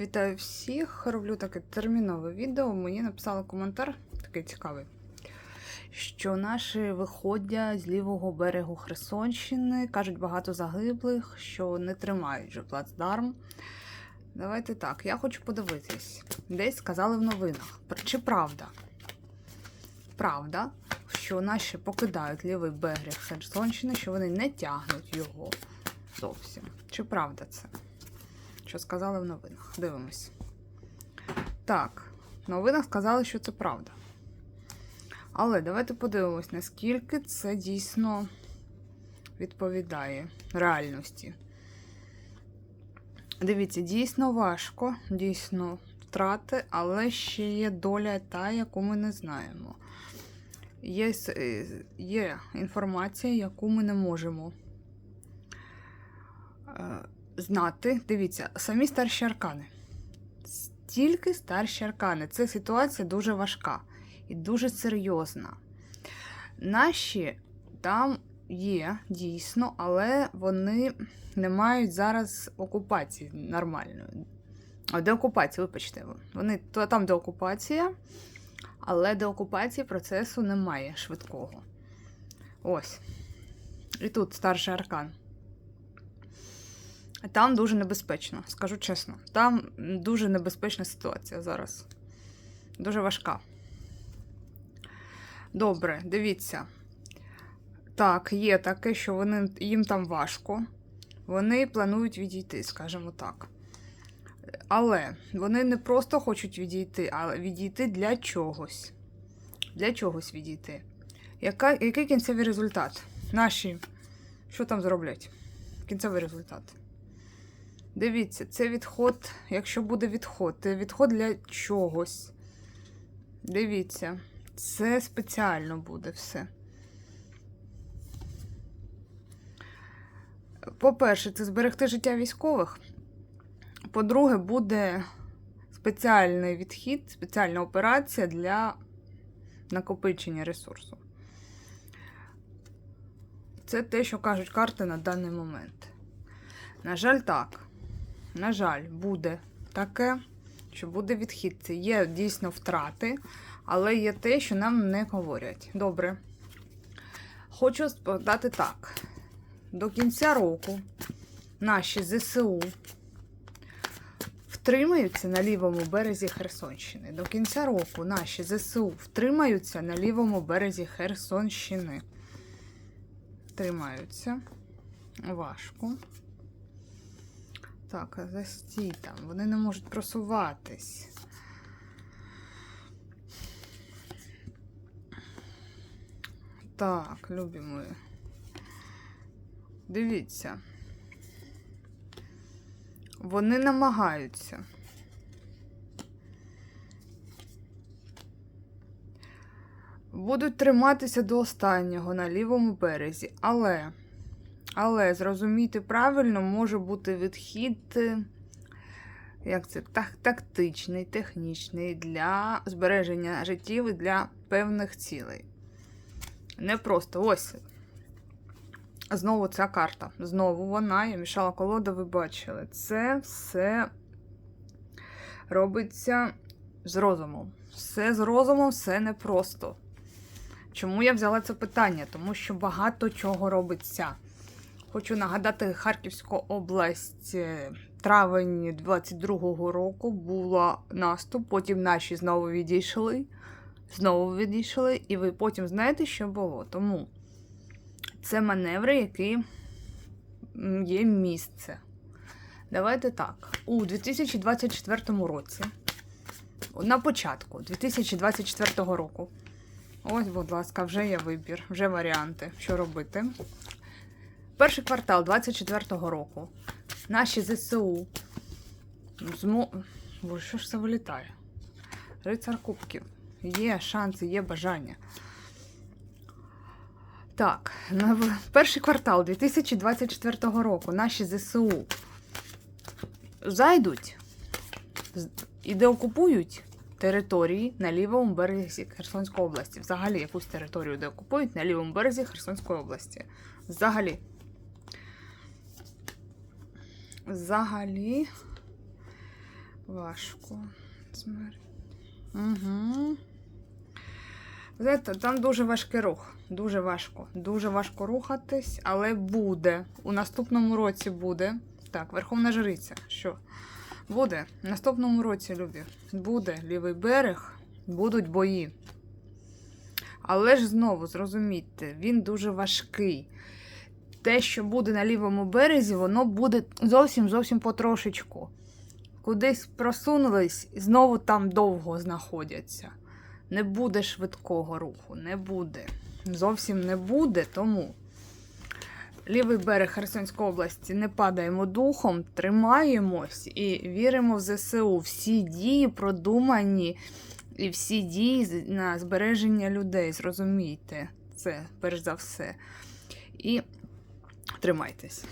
Вітаю всіх! Роблю таке термінове відео. Мені написали коментар, такий цікавий, що наші виходять з лівого берегу Херсонщини, кажуть багато загиблих, що не тримають же плацдарм. Давайте так, я хочу подивитись. Десь сказали в новинах. Чи правда? Правда, що наші покидають лівий берег Херсонщини, що вони не тягнуть його зовсім. Чи правда це? Що сказали в новинах. Дивимось. Так, в новинах сказали, що це правда. Але давайте подивимось, наскільки це дійсно відповідає реальності. Дивіться, дійсно важко, дійсно втрати, але ще є доля та, яку ми не знаємо. Є, е, є інформація, яку ми не можемо. Знати, дивіться, самі старші аркани. Стільки старші аркани. Це ситуація дуже важка і дуже серйозна. Наші там є дійсно, але вони не мають зараз окупації нормальної. А, Деокупації, вибачте. Вони то там деокупація, але деокупації процесу немає швидкого. Ось. І тут старший аркан. Там дуже небезпечно, скажу чесно. Там дуже небезпечна ситуація зараз. Дуже важка. Добре, дивіться. Так, є таке, що вони, їм там важко. Вони планують відійти, скажімо так. Але вони не просто хочуть відійти, а відійти для чогось. Для чогось відійти. Яка, який кінцевий результат? Наші. Що там зроблять? Кінцевий результат. Дивіться, це відход, якщо буде відход, це відход для чогось. Дивіться, це спеціально буде все. По-перше, це зберегти життя військових. По-друге, буде спеціальний відхід, спеціальна операція для накопичення ресурсу. Це те, що кажуть карти на даний момент. На жаль, так. На жаль, буде таке, що буде відхід. Це є дійсно втрати, але є те, що нам не говорять. Добре. Хочу сказати так. До кінця року наші ЗСУ втримаються на лівому березі Херсонщини. До кінця року наші ЗСУ втримаються на лівому березі Херсонщини. Тримаються. Важко. Так, а застій там. Вони не можуть просуватись. Так, любі мої. Дивіться. Вони намагаються. Будуть триматися до останнього на лівому березі, але. Але зрозуміти правильно може бути відхід, е, як це, так, тактичний, технічний для збереження життів і для певних цілей. Не просто ось. Знову ця карта. Знову вона, я мішала колоду, ви бачили. Це все робиться з розумом. Все з розумом, все непросто. Чому я взяла це питання? Тому що багато чого робиться. Хочу нагадати, Харківська область, е, травень 22-го року була наступ, потім наші знову відійшли, знову відійшли, і ви потім знаєте, що було. Тому це маневри, які є місце. Давайте так. У 2024 році, на початку 2024 року, ось, будь ласка, вже є вибір, вже варіанти, що робити. Перший квартал 24-го року. Наші ЗСУ. Змо... Боже, що ж це вилітає? Рицар Кубків. Є шанси, є бажання. Так, на перший квартал 2024 року наші ЗСУ зайдуть і деокупують території на лівому березі Херсонської області. Взагалі, якусь територію деокупують на лівому березі Херсонської області. Взагалі. Взагалі, Важко. Угу. Знаєте, там дуже важкий рух. Дуже важко. Дуже важко рухатись, але буде. У наступному році буде. Так, Верховна Жриця. Що? Буде. В наступному році, любі. Буде лівий берег, будуть бої. Але ж знову зрозумійте, він дуже важкий. Те, що буде на лівому березі, воно буде зовсім зовсім потрошечку. Кудись просунулись і знову там довго знаходяться. Не буде швидкого руху, не буде. Зовсім не буде, тому лівий берег Херсонської області не падаємо духом, тримаємось і віримо в ЗСУ. Всі дії продумані і всі дії на збереження людей. Зрозумійте це, перш за все. І тримайтесь.